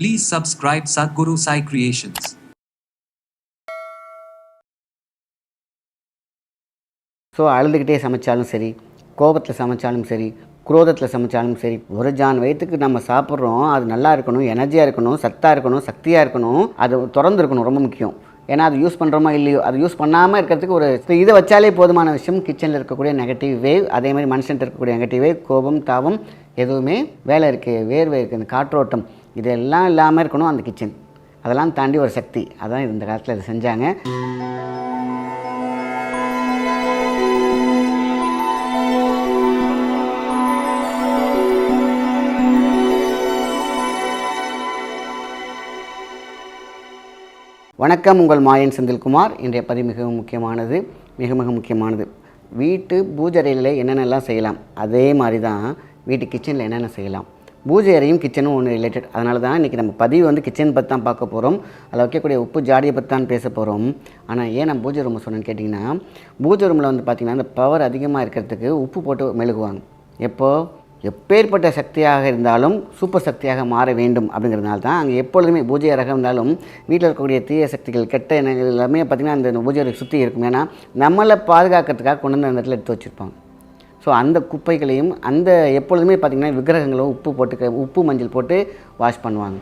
Please subscribe Sadhguru Sai Creations. So அழுதுகிட்டே சமைச்சாலும் சரி கோபத்தில் சமைச்சாலும் சரி குரோதத்தில் சமைச்சாலும் சரி ஒரு ஜான் வயிற்றுக்கு நம்ம சாப்பிட்றோம் அது நல்லா இருக்கணும் எனர்ஜியாக இருக்கணும் சத்தாக இருக்கணும் சக்தியாக இருக்கணும் அது திறந்து இருக்கணும் ரொம்ப முக்கியம் ஏன்னா அது யூஸ் பண்ணுறோமா இல்லையோ அது யூஸ் பண்ணாமல் இருக்கிறதுக்கு ஒரு இதை வச்சாலே போதுமான விஷயம் கிச்சனில் இருக்கக்கூடிய நெகட்டிவ் வேவ் அதே மாதிரி மனுஷன்ட்டு இருக்கக்கூடிய நெகட்டிவ் வேவ் கோபம் தாவம் எதுவுமே வேலை இருக்குது வேர்வை இருக்குது இந்த காற்றோட்டம் இதெல்லாம் இல்லாமல் இருக்கணும் அந்த கிச்சன் அதெல்லாம் தாண்டி ஒரு சக்தி. அதான் இந்த காலத்தில் இதை செஞ்சாங்க. வணக்கம் உங்கள் மாயன் செந்தில்குமார். இன்றைய பதிவு மிகவும் முக்கியமானது. மிக மிக முக்கியமானது. வீட்டு பூஜரையில் என்னென்னலாம் செய்யலாம்? அதே மாதிரி தான் வீட்டு கிச்சனில் என்னென்ன செய்யலாம்? பூஜை அறையும் கிச்சனும் ஒன்று ரிலேட்டட் அதனால தான் இன்றைக்கி நம்ம பதிவு வந்து கிச்சன் பற்றி தான் பார்க்க போகிறோம் அதில் வைக்கக்கூடிய உப்பு ஜாடியை பற்றி தான் பேச போகிறோம் ஆனால் ஏன் நான் பூஜை ரூம் சொன்னேன்னு கேட்டிங்கன்னா பூஜை ரூமில் வந்து பார்த்திங்கன்னா அந்த பவர் அதிகமாக இருக்கிறதுக்கு உப்பு போட்டு மெழுகுவாங்க. எப்போது எப்பேற்பட்ட சக்தியாக இருந்தாலும் சூப்பர் சக்தியாக மாற வேண்டும் அப்படிங்கிறதுனால தான் அங்கே எப்பொழுதுமே பூஜை அரகம் இருந்தாலும் வீட்டில் இருக்கக்கூடிய தீய சக்திகள் கெட்ட எண்ணங்கள் எல்லாமே பார்த்திங்கன்னா அந்த பூஜை சுற்றி இருக்கும். ஏன்னா நம்மளை பாதுகாக்கிறதுக்காக கொண்டு வந்து அந்த இடத்துல எடுத்து வச்சுருப்பாங்க. ஸோ அந்த குப்பைகளையும் அந்த எப்பொழுதுமே பார்த்திங்கன்னா விக்கிரகங்களும் உப்பு போட்டு உப்பு மஞ்சள் போட்டு வாஷ் பண்ணுவாங்க.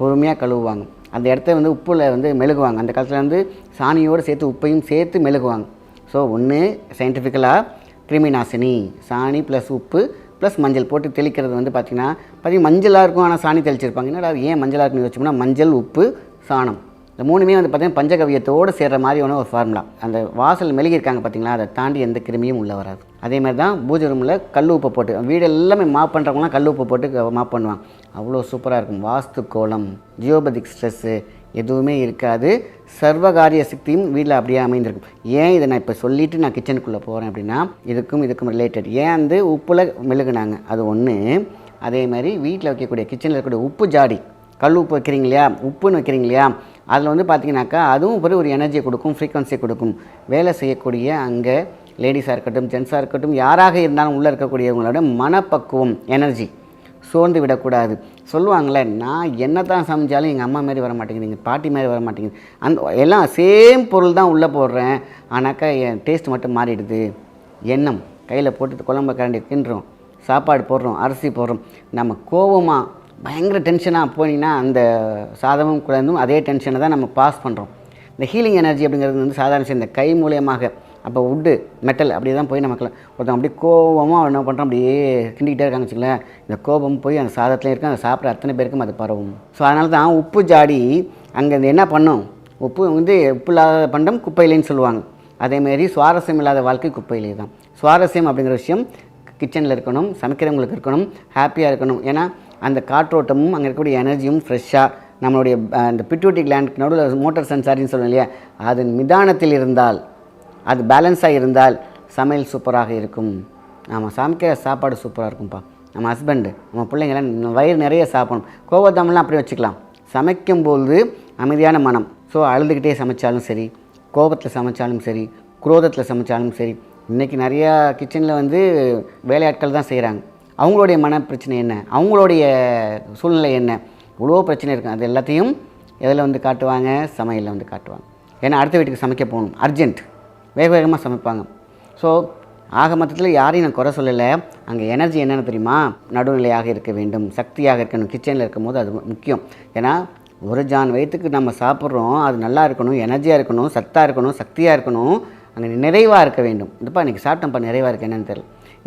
பொறுமையாக கழுவுவாங்க. அந்த இடத்த வந்து உப்பில் வந்து மெழுகுவாங்க. அந்த காலத்தில் வந்து சாணியோடு சேர்த்து உப்பையும் சேர்த்து மெழுகுவாங்க. ஸோ ஒன்று சயின்டிஃபிக்கலாக கிருமி நாசினி சாணி ப்ளஸ் உப்பு ப்ளஸ் மஞ்சள் போட்டு தெளிக்கிறது வந்து பார்த்திங்கன்னா பார்த்திங்கன்னா மஞ்சளாக இருக்கும் ஆனால் சாணி தெளிச்சிருப்பாங்க. என்னடா ஏன் மஞ்சளாக இருக்குன்னு வச்சோம்னா மஞ்சள் உப்பு சாணம். இந்த மூணுமே வந்து பார்த்திங்கன்னா பஞ்சகவியத்தோடு சேர்கிற மாதிரி ஒன்று ஒரு ஃபார்முலா அந்த வாசல் மெழுகியிருக்காங்க பார்த்தீங்களா அதை தாண்டி எந்த கிருமியும் உள்ளே வராது. அதே மாதிரி தான் பூஜை ரூமில் கல் உப்பை போட்டு வீடு எல்லாமே மாப் பண்ணுறவங்களாம் கல் உப்பை போட்டு மாப் பண்ணுவாங்க. அவ்வளோ சூப்பராக இருக்கும். வாஸ்து கோலம் ஜியோபதிக் ஸ்ட்ரெஸ்ஸு எதுவுமே இருக்காது. சர்வகாரிய சக்தியும் வீட்டில் அப்படியே அமைந்திருக்கும். ஏன் இதை நான் இப்போ சொல்லிவிட்டு நான் கிச்சனுக்குள்ளே போகிறேன் அப்படின்னா இதுக்கும் இதுக்கும் ரிலேட்டட் ஏன் வந்து உப்பில் மெழுகுனாங்க? அது ஒன்று அதே மாதிரி வீட்டில் வைக்கக்கூடிய கிச்சனில் இருக்கக்கூடிய உப்பு ஜாடி கல் உப்பு வைக்கிறீங்க இல்லையா? உப்புன்னு வைக்கிறீங்க இல்லையா? அதில் வந்து பார்த்தீங்கன்னாக்கா அதுவும் ஒரு ஒரு எனர்ஜியை கொடுக்கும் ஃப்ரீக்வன்சியை கொடுக்கும். வேலை செய்யக்கூடிய அங்கே லேடிஸாக இருக்கட்டும் ஜென்ஸாக இருக்கட்டும் யாராக இருந்தாலும் உள்ளே இருக்கக்கூடியவங்களோட மனப்பக்குவம் எனர்ஜி சோர்ந்து விடக்கூடாது. சொல்லுவாங்களே நான் என்ன தான் சமைச்சாலும் எங்கள் அம்மா மாதிரி வர மாட்டேங்குது எங்கள் பாட்டி மாதிரி வர மாட்டேங்குது அந்த எல்லாம் சேம் பொருள் தான் உள்ளே போடுறேன். ஆனாக்கா என் டேஸ்ட் மட்டும் மாறிடுது. எண்ணம் கையில் போட்டு குழம்பு கரண்டி தின்றோம் சாப்பாடு போடுறோம் அரிசி போடுறோம். நம்ம கோவமாக பயங்கர டென்ஷனாக போனீங்கன்னா அந்த சாதமும் குழந்தும் அதே டென்ஷனை தான் நம்ம பாஸ் பண்ணுறோம் இந்த ஹீலிங் எனர்ஜி அப்படிங்கிறது வந்து சாதாரண இந்த கை மூலியமாக அப்போ உட்டு மெட்டல் அப்படி தான் போய் நமக்கு ஒருத்தன் அப்படியே கோபமாக என்ன பண்ணுறோம் அப்படியே கிண்டிக்கிட்டே இருக்காங்க வச்சுக்கலேன் இந்த கோபம் போய் அந்த சாதத்துலேயும் இருக்கும் அதை சாப்பிட்ற அத்தனை பேருக்கும் அது பரவும். ஸோ அதனால தான் உப்பு ஜாடி அங்கே என்ன பண்ணும்? உப்பு வந்து உப்பு இல்லாத பண்டம் குப்பையிலேன்னு சொல்லுவாங்க. அதேமாரி சுவாரஸ்யம் இல்லாத வாழ்க்கை குப்பையிலே தான். சுவாரஸ்யம் அப்படிங்கிற விஷயம் கிச்சனில் இருக்கணும் சமைக்கிறவங்களுக்கு இருக்கணும் ஹாப்பியாக இருக்கணும். ஏன்னா அந்த காற்றோட்டமும் அங்கே இருக்கக்கூடிய எனர்ஜியும் ஃப்ரெஷ்ஷாக நம்மளுடைய அந்த பிட்யூட்டி கிளாண்ட் நடுவில் மோட்டார் சென்சாரின்னு சொல்லணும் இல்லையா? அது நிதானத்தில் இருந்தால் அது பேலன்ஸாக இருந்தால் சமையல் சூப்பராக இருக்கும். நம்ம சமைக்கிற சாப்பாடு சூப்பராக இருக்கும்ப்பா நம்ம ஹஸ்பண்டு நம்ம பிள்ளைங்களாம் வயிறு நிறைய சாப்பிடணும். கோவத்தம்லாம் அப்படியே வச்சுக்கலாம். சமைக்கும்போது அமைதியான மனம். ஸோ அழுதுகிட்டே சமைச்சாலும் சரி கோபத்தில் சமைச்சாலும் சரி குரோதத்தில் சமைச்சாலும் சரி இன்றைக்கி நிறையா கிச்சனில் வந்து வேலையாட்கள் தான் செய்கிறாங்க அவங்களுடைய மன பிரச்சனை என்ன? அவங்களுடைய சூழ்நிலை என்ன? இவ்வளோ பிரச்சனை இருக்குது அது எல்லாத்தையும் எதில் வந்து காட்டுவாங்க? சமையலில் வந்து காட்டுவாங்க. ஏன்னா அடுத்த வீட்டுக்கு சமைக்க போகணும். அர்ஜென்ட் வேக வேகமாக சமைப்பாங்க. ஸோ ஆக மொத்தத்தில் யாரையும் நான் குறை சொல்லலை. அங்கே எனர்ஜி என்னென்னு தெரியுமா? நடுநிலையாக இருக்க வேண்டும். சக்தியாக இருக்கணும். கிச்சனில் இருக்கும்போது அது முக்கியம். ஏன்னா ஒரு ஜான் வயிற்றுக்கு நம்ம சாப்பிட்றோம். அது நல்லா இருக்கணும். எனர்ஜியாக இருக்கணும். சத்தாக இருக்கணும். சக்தியாக இருக்கணும். அங்கே நிறைவாக இருக்க வேண்டும். இதுப்பா இன்றைக்கி சாப்பிட்டோம்ப்பா நிறைவாக இருக்கு என்னென்னு தெரியல.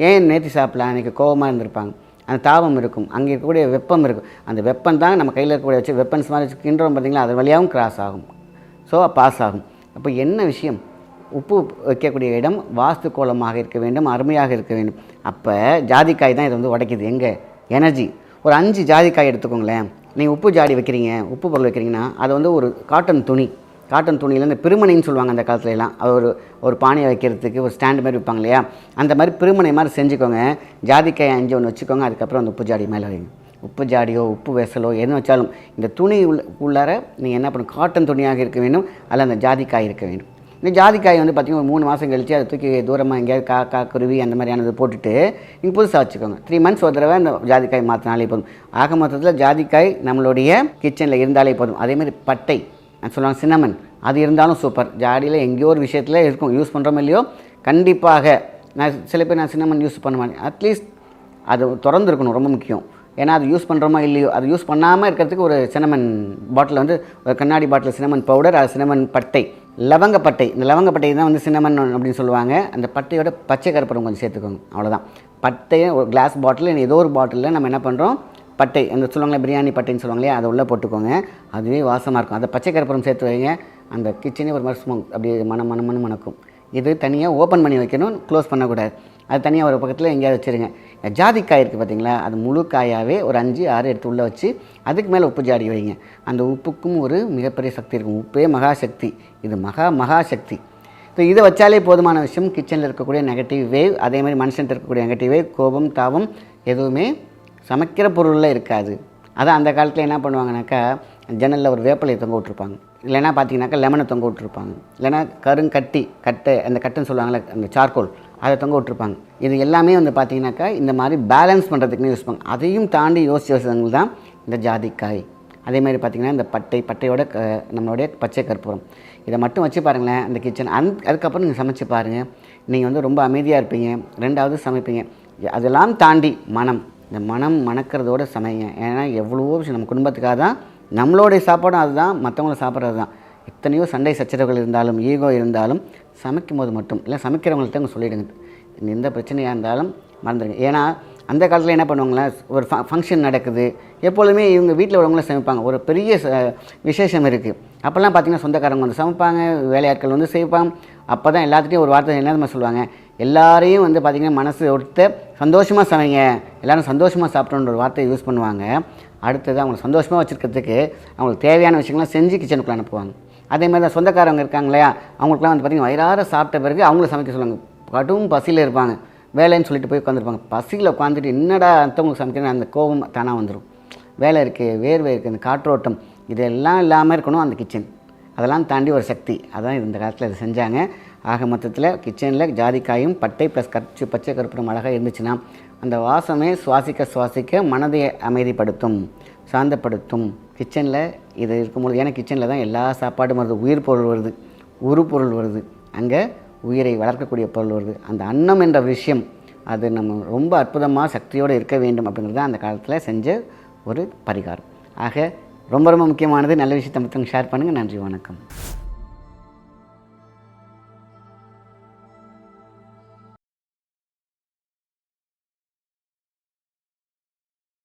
ஏன் நேற்று சாப்பிடலாம் இன்றைக்கி கோவமாக இருந்திருப்பாங்க. அந்த தாபம் இருக்கும். அங்கே இருக்கக்கூடிய வெப்பம் இருக்கும். அந்த வெப்பம் தான் நம்ம கையில் இருக்கக்கூடிய வச்சு வெப்பன்ஸ் மாதிரி வச்சு கிண்டுறோம் பார்த்தீங்களா அது வழியாகவும் கிராஸ் ஆகும். ஸோ பாஸ் ஆகும். அப்போ என்ன விஷயம்? உப்பு வைக்கக்கூடிய இடம் வாஸ்து கோலமாக இருக்க வேண்டும் அருமையாக இருக்க வேண்டும். அப்போ ஜாதிக்காய் தான் இதை வந்து உடைக்குது. எங்கே? எனர்ஜி. ஒரு அஞ்சு ஜாதிக்காய் எடுத்துக்கோங்களேன். நீங்கள் உப்பு ஜாடி வைக்கிறீங்க உப்பு பொருள் வைக்கிறீங்கன்னா அது வந்து ஒரு காட்டன் துணி. காட்டன் துணியில் இந்த பிருமனைன்னு சொல்லுவாங்க அந்த காலத்துல எல்லாம். அது ஒரு ஒரு பானையை வைக்கிறதுக்கு ஒரு ஸ்டாண்டு மாதிரி வைப்பாங்க இல்லையா? அந்த மாதிரி பிரிமனை மாதிரி செஞ்சுக்கோங்க. ஜாதிக்காய் அஞ்சு ஒன்று வச்சுக்கோங்க அதுக்கப்புறம் அந்த உப்பு ஜாடி மேலே வைங்க. உப்பு ஜாடியோ உப்பு வெசலோ எது வச்சாலும். இந்த துணி உள்ள உள்ளார நீங்கள் என்ன பண்ணணும்? காட்டன் துணியாக இருக்க வேண்டும். அல்ல அந்த ஜாதிக்காய் இருக்க வேண்டும். இந்த ஜாதிக்காய் வந்து பார்த்திங்கன்னா ஒரு மூணு மாதம் கழிச்சு அதை தூக்கி தூரமாக எங்கேயாவது காக்கா குருவி அந்த மாதிரியானது போட்டுட்டு நீங்கள் புதுசாக வச்சுக்கோங்க. த்ரீ மந்த்ஸ் ஒரு தடவை அந்த ஜாதிக்காய் மாற்றினாலே போதும். ஆக மொத்தத்தில் ஜாதிக்காய் நம்மளுடைய கிச்சனில் இருந்தாலே போதும். அதேமாதிரி பட்டை சொல்லுவாங்க சின்னமன் அது இருந்தாலும் சூப்பர் ஜாடியில் எங்கேயோ ஒரு விஷயத்தில் இருக்கும். யூஸ் பண்ணுறோம் இல்லையோ கண்டிப்பாக நான் சில பேர் நான் சின்னமன் யூஸ் பண்ண மாட்டேன் அட்லீஸ்ட் அது திறந்துருக்கணும் ரொம்ப முக்கியம். ஏன்னா அது யூஸ் பண்ணுறோமா இல்லையோ அது யூஸ் பண்ணாமல் இருக்கிறதுக்கு ஒரு சின்னமன் பாட்டில் வந்து ஒரு கண்ணாடி பாட்டில் சினமன் பவுடர் அது சினமன் பட்டை லவங்கப்பட்டை இந்த லவங்கப்பட்டை தான் வந்து சினமன் அப்படின்னு சொல்லுவாங்க. அந்த பட்டையோட பச்சை கருப்பரம் கொஞ்சம் சேர்த்துக்கோங்க அவ்வளோதான் பட்டையை ஒரு கிளாஸ் பாட்டில் ஏதோ ஒரு பாட்டிலில் நம்ம என்ன பண்ணுறோம் பட்டை அந்த சொல்லுவாங்களே பிரியாணி பட்டைன்னு சொல்லுவாங்களே அதை உள்ளே போட்டுக்கோங்க. அதுவே வாசமாக இருக்கும். அதை பச்சை கருப்பரம் சேர்த்து வைங்க. அந்த கிச்சனே ஒரு மாதிரி ஸ்மோக் அப்படியே மன மன மணக்கும். இது தனியாக ஓப்பன் பண்ணி வைக்கணும் க்ளோஸ் பண்ணக்கூடாது. அது தனியாக ஒரு பக்கத்தில் எங்கேயாவது வச்சுருங்க. ஜாதிக்காய் இருக்குது பார்த்தீங்களா? அது முழு காயாகவே ஒரு அஞ்சு ஆறு எடுத்து உள்ளே வச்சு அதுக்கு மேலே உப்பு ஜாடி வைங்க. அந்த உப்புக்கும் ஒரு மிகப்பெரிய சக்தி இருக்கும். உப்பே மகாசக்தி. இது மகா மகாசக்தி. ஸோ இதை வச்சாலே போதுமான விஷயம் கிச்சனில் இருக்கக்கூடிய நெகட்டிவ் வேவ் அதே மாதிரி மனுஷன்ட்டு இருக்கக்கூடிய நெகட்டிவ் வேவ் கோபம் தாபம் எதுவுமே சமைக்கிற பொருளில் இருக்காது. அதான் அந்த காலத்தில் என்ன பண்ணுவாங்கனாக்கா ஜன்னலில் ஒரு வேப்பிலையை தொங்க விட்ருப்பாங்க இல்லைன்னா பார்த்தீங்கன்னாக்கா லெமனை தொங்க விட்ருப்பாங்க இல்லைன்னா கருங்கட்டி கட்டை அந்த கட்டுன்னு சொல்லுவாங்கள்ல அந்த சார்கோல் அதை தொங்க விட்ருப்பாங்க இது எல்லாமே வந்து பார்த்தீங்கன்னாக்கா இந்த மாதிரி பேலன்ஸ் பண்ணுறதுக்குன்னு யூஸ் பண்ணுவாங்க. அதையும் தாண்டி யோசிச்சவங்க தான் இந்த ஜாதிக்காய். அதே மாதிரி பார்த்திங்கன்னா இந்த பட்டை பட்டையோட க நம்மளுடைய பச்சை கற்பூரம். இதை மட்டும் வச்சு பாருங்களேன் அந்த கிச்சன் அந் அதுக்கப்புறம் நீங்கள் சமைச்சு பாருங்கள் நீங்கள் வந்து ரொம்ப அமைதியாக இருப்பீங்க. ரெண்டாவது சமைப்பீங்க. அதெல்லாம் தாண்டி மனம். இந்த மனம் மணக்கிறதோட சமைங்க. ஏன்னா எவ்வளவோ விஷயம் நம்ம குடும்பத்துக்காக தான் நம்மளுடைய சாப்பாடும் அதுதான் மற்றவங்கள சாப்பிட்றது தான் எத்தனையோ சண்டை சச்சரவுகள் இருந்தாலும் ஈகோ இருந்தாலும் சமைக்கும் போது மட்டும் இல்லை சமைக்கிறவங்கள்ட்ட அவங்க சொல்லிவிடுங்க எந்த பிரச்சனையாக இருந்தாலும் மறந்துடுங்க. ஏன்னா அந்த காலத்தில் என்ன பண்ணுவாங்களே ஒரு ஃப ஃபங்க்ஷன் நடக்குது எப்பொழுதுமே இவங்க வீட்டில் உள்ளவங்களும் சமைப்பாங்க. ஒரு பெரிய விசேஷம் இருக்குது அப்போல்லாம் பார்த்தீங்கன்னா சொந்தக்காரங்க வந்து சமைப்பாங்க வேலையாட்கள் வந்து செய்வாங்க. அப்போ தான் எல்லாத்துட்டையும் ஒரு வார்த்தை என்ன சொல்லுவாங்க? எல்லாரையும் வந்து பார்த்திங்கன்னா மனசு ஒருத்த சந்தோஷமாக சமைங்க. எல்லோரும் சந்தோஷமாக சாப்பிட்ணுன்ற ஒரு வார்த்தையை யூஸ் பண்ணுவாங்க. அடுத்தது அவங்களை சந்தோஷமாக வச்சுருக்கிறதுக்கு அவங்களுக்கு தேவையான விஷயங்கள்லாம் செஞ்சு கிச்சனுக்குள்ளே அனுப்புவாங்க. அதே மாதிரி தான் சொந்தக்காரவங்க இருக்காங்க இல்லையா? அவங்களுக்குலாம் வந்து பார்த்திங்கன்னா வயிறார சாப்பிட்ட பிறகு அவங்கள சமைக்க சொல்லுவாங்க. கடும் பசியில் இருப்பாங்க. வேலைன்னு சொல்லிட்டு போய் உட்காந்துருப்பாங்க பசியில் உட்காந்துட்டு என்னடா அடுத்தவங்களுக்கு சமைக்கிறேன் அந்த கோபம் தானாக வந்துடும் வேலை இருக்குது வேர்வை இருக்குது அந்த காற்றோட்டம் இதெல்லாம் இல்லாமல் இருக்கணும் அந்த கிச்சன் அதெல்லாம் தாண்டி ஒரு சக்தி. அதான் இந்த காலத்தில் இது செஞ்சாங்க. ஆக மொத்தத்தில் கிச்சனில் ஜாதிக்காயும் பட்டை ப்ளஸ் கற்று பச்சை கருப்பிடும் அழகாக இருந்துச்சுன்னா அந்த வாசமே சுவாசிக்க சுவாசிக்க மனதை அமைதிப்படுத்தும் சாந்தப்படுத்தும். கிச்சனில் இது இருக்கும்பொழுது ஏன்னா கிச்சனில் தான் எல்லா சாப்பாடும் வருது உயிர் பொருள் வருது உரு பொருள் வருது அங்கே உயிரை வளர்க்கக்கூடிய பொருள் வருது. அந்த அன்னம் என்ற விஷயம் அது நம்ம ரொம்ப அற்புதமாக சக்தியோடு இருக்க வேண்டும் அப்படிங்கிறது தான் அந்த காலத்தில் செஞ்ச ஒரு பரிகாரம். ஆக ரொம்ப ரொம்ப முக்கியமானது நல்ல விஷயத்தை மற்றவங்க ஷேர் பண்ணுங்கள் நன்றி வணக்கம்.